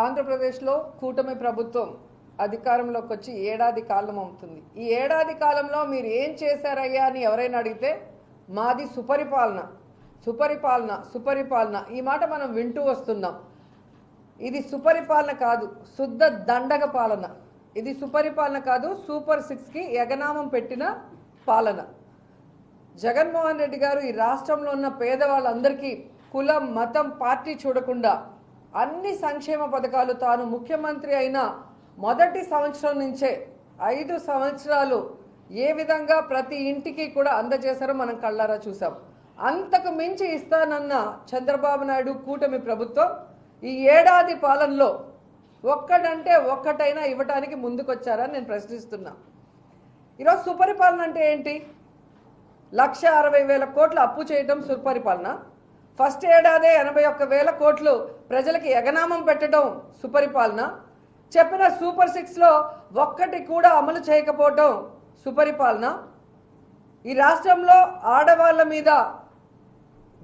ఆంధ్రప్రదేశ్లో కూటమి ప్రభుత్వం అధికారంలోకి వచ్చి ఏడాది కాలం అవుతుంది. ఈ ఏడాది కాలంలో మీరు ఏం చేశారయ్యా అని ఎవరైనా అడిగితే మాది సుపరిపాలన సుపరిపాలన సుపరిపాలన. ఈ మాట మనం వింటూ వస్తున్నాం. ఇది సుపరిపాలన కాదు శుద్ధ దండగ పాలన. ఇది సుపరిపాలన కాదు సూపర్ సిక్స్కి ఎగనామం పెట్టిన పాలన. జగన్మోహన్ రెడ్డి గారు ఈ రాష్ట్రంలో ఉన్న పేదవాళ్ళందరికీ కులం మతం పార్టీ చూడకుండా అన్ని సంక్షేమ పథకాలు తాను ముఖ్యమంత్రి అయిన మొదటి సంవత్సరం నుంచే ఐదు సంవత్సరాలు ఏ విధంగా ప్రతి ఇంటికి కూడా అందజేశారో మనం కళ్ళారా చూసాం అంతకు మించి ఇస్తానన్న చంద్రబాబు నాయుడు కూటమి ప్రభుత్వం ఈ ఏడాది పాలనలో ఒక్కడంటే ఒక్కటైనా ఇవ్వటానికి ముందుకొచ్చారని నేను ప్రశ్నిస్తున్నా. ఈరోజు సుపరిపాలన అంటే ఏంటి? లక్ష అరవై వేల కోట్లు అప్పు చేయటం సుపరిపాలన. ఫస్ట్ ఏడాదే ఎనభై ఒక్క వేల కోట్లు ప్రజలకి ఎగనామం పెట్టడం సుపరిపాలన. చెప్పిన సూపర్ సిక్స్లో ఒక్కటి కూడా అమలు చేయకపోవటం సుపరిపాలన. ఈ రాష్ట్రంలో ఆడవాళ్ళ మీద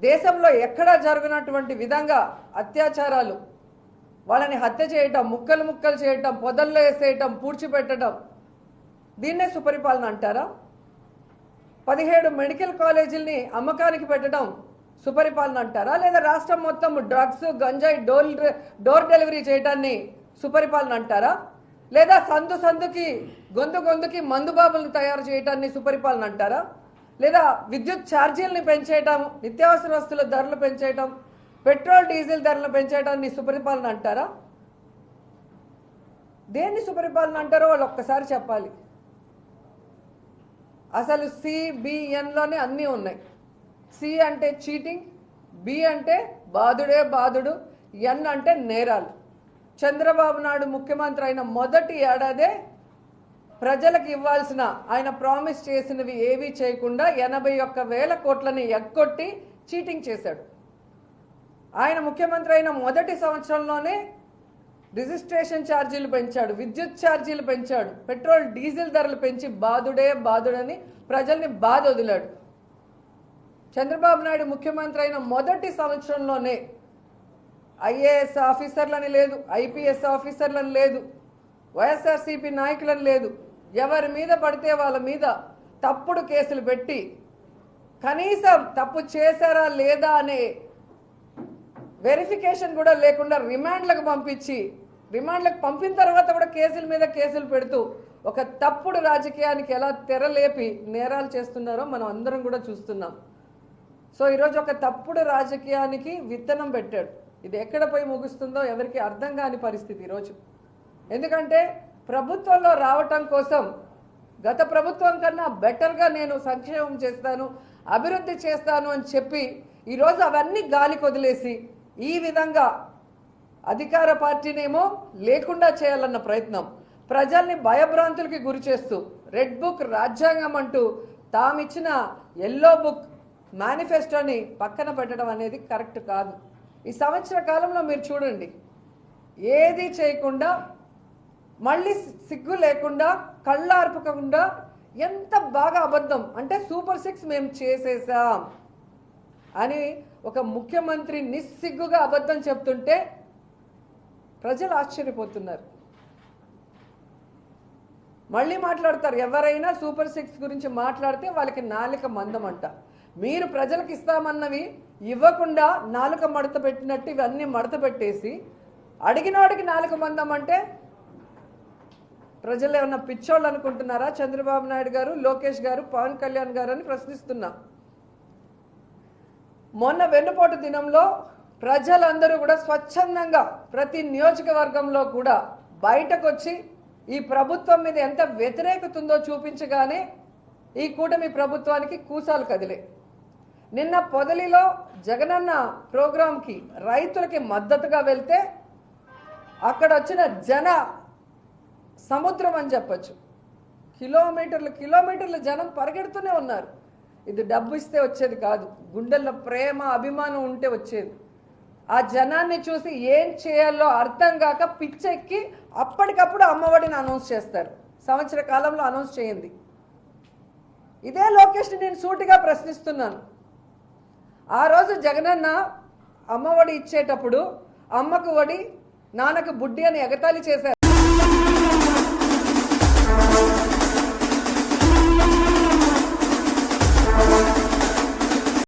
దేశంలో ఎక్కడా జరుగునటువంటి విధంగా అత్యాచారాలు వాళ్ళని హత్య చేయటం ముక్కలు ముక్కలు చేయటం పొదల్లో వేసేయటం పూడ్చిపెట్టడం దీన్నే సుపరిపాలన అంటారా? పదిహేడు మెడికల్ కాలేజీల్ని అమ్మకానికి పెట్టడం సుపరిపాలన అంటారా? లేదా రాష్ట్రం మొత్తం డ్రగ్స్ గంజాయి డోర్ డోర్ డెలివరీ చేయడాన్ని సుపరిపాలన అంటారా? లేదా సందు సందుకి గొంతు గొంతుకి మందుబాబులను తయారు చేయటాన్ని సుపరిపాలన అంటారా? లేదా విద్యుత్ ఛార్జీలని పెంచేయటం నిత్యావసర వస్తువుల ధరలు పెంచేయటం పెట్రోల్ డీజిల్ ధరలు పెంచేయటాన్ని సుపరిపాలన అంటారా? దేన్ని సుపరిపాలన అంటారో వాళ్ళు ఒక్కసారి చెప్పాలి. అసలు సిబిఎన్లోనే అన్నీ ఉన్నాయి. సి అంటే చీటింగ్ బి అంటే బాధుడే బాధుడు ఎన్ అంటే నేరాలు. చంద్రబాబు నాయుడు ముఖ్యమంత్రి అయిన మొదటి ఏడాదే ప్రజలకు ఇవ్వాల్సిన ఆయన ప్రామిస్ చేసినవి ఏవీ చేయకుండా ఎనభై ఒక్క వేల కోట్లని ఎగ్గొట్టి చీటింగ్ చేశాడు. ఆయన ముఖ్యమంత్రి అయిన మొదటి సంవత్సరంలోనే రిజిస్ట్రేషన్ ఛార్జీలు పెంచాడు విద్యుత్ ఛార్జీలు పెంచాడు పెట్రోల్ డీజిల్ ధరలు పెంచి బాధుడే బాధుడని ప్రజల్ని బాధ వదిలాడు చంద్రబాబు నాయుడు ముఖ్యమంత్రి అయిన మొదటి సంవత్సరంలోనే ఐఏఎస్ ఆఫీసర్లని లేదు ఐపీఎస్ ఆఫీసర్లని లేదు వైఎస్ఆర్సీపీ నాయకులను లేదు. ఎవరి మీద పడితే వాళ్ళ మీద తప్పుడు కేసులు పెట్టి కనీసం తప్పు చేశారా లేదా అనే వెరిఫికేషన్ కూడా లేకుండా రిమాండ్లకు పంపించి రిమాండ్లకు పంపిన తర్వాత కూడా కేసుల మీద కేసులు పెడుతూ ఒక తప్పుడు రాజకీయానికి ఎలా తెరలేపి నేరాలు చేస్తున్నారో మనం అందరం కూడా చూస్తున్నాం. సో ఈరోజు ఒక తప్పుడు రాజకీయానికి విత్తనం పెట్టాడు. ఇది ఎక్కడ పోయి ముగుస్తుందో ఎవరికి అర్థం కాని పరిస్థితి ఈరోజు. ఎందుకంటే ప్రభుత్వంలో రావటం కోసం గత ప్రభుత్వం కన్నా బెటర్గా నేను సంక్షేమం చేస్తాను అభివృద్ధి చేస్తాను అని చెప్పి ఈరోజు అవన్నీ గాలి కొదిలేసి ఈ విధంగా అధికార పార్టీనేమో లేకుండా చేయాలన్న ప్రయత్నం ప్రజల్ని భయభ్రాంతులకి గురి చేస్తూ రెడ్ బుక్ రాజ్యాంగం అంటూ తామిచ్చిన ఎల్లో బుక్ మేనిఫెస్టోని పక్కన పెట్టడం అనేది కరెక్ట్ కాదు. ఈ సంవత్సర కాలంలో మీరు చూడండి. ఏది చేయకుండా మళ్ళీ సిగ్గు లేకుండా కళ్ళార్పకుండా ఎంత బాగా అబద్ధం. అంటే సూపర్ సిక్స్ మేము చేసేసాం అని ఒక ముఖ్యమంత్రి నిస్సిగ్గుగా అబద్ధం చెప్తుంటే ప్రజలు ఆశ్చర్యపోతున్నారు. మళ్ళీ మాట్లాడతారు. ఎవరైనా సూపర్ సిక్స్ గురించి మాట్లాడితే వాళ్ళకి నాలుక మందం అంట మీరు ప్రజలకు ఇస్తామన్నవి ఇవ్వకుండా నాలుక మడత పెట్టినట్టు ఇవన్నీ మడత పెట్టేసి అడిగినోడికి నాలుక మందం అంటే ప్రజలు ఏమన్నా పిచ్చోళ్ళు అనుకుంటున్నారా? చంద్రబాబు నాయుడు గారు లోకేష్ గారు పవన్ కళ్యాణ్ గారు అని ప్రశ్నిస్తున్నా. మొన్న వెన్నుపోటు దినంలో ప్రజలందరూ కూడా స్వచ్ఛందంగా ప్రతి నియోజకవర్గంలో కూడా బయటకు వచ్చి ఈ ప్రభుత్వం మీద ఎంత వ్యతిరేకత ఉందో చూపించగానే ఈ కూటమి ప్రభుత్వానికి కూసాలు కదిలే. నిన్న పొదలిలో జగనన్న ప్రోగ్రాంకి రైతులకి మద్దతుగా వెళ్తే అక్కడ వచ్చిన జన సముద్రం అని చెప్పొచ్చు. కిలోమీటర్లు కిలోమీటర్లు జనం పరిగెడుతూనే ఉన్నారు. ఇది డబ్బు ఇస్తే వచ్చేది కాదు. గుండెల్లో ప్రేమ అభిమానం ఉంటే వచ్చేది. ఆ జనాన్ని చూసి ఏం చేయాలో అర్థం కాక పిచ్చెక్కి అప్పటికప్పుడు అమ్మఒడిని అనౌన్స్ చేస్తారు. సంవత్సర కాలంలో అనౌన్స్ చేయండి. ఇదే లోకేష్ని నేను సూటిగా ప్రశ్నిస్తున్నాను. ఆ రోజు జగనన్న అమ్మఒడి ఇచ్చేటప్పుడు అమ్మకు ఒడి నాన్నకు బుడ్డి అని ఎగతాళి చేశారు.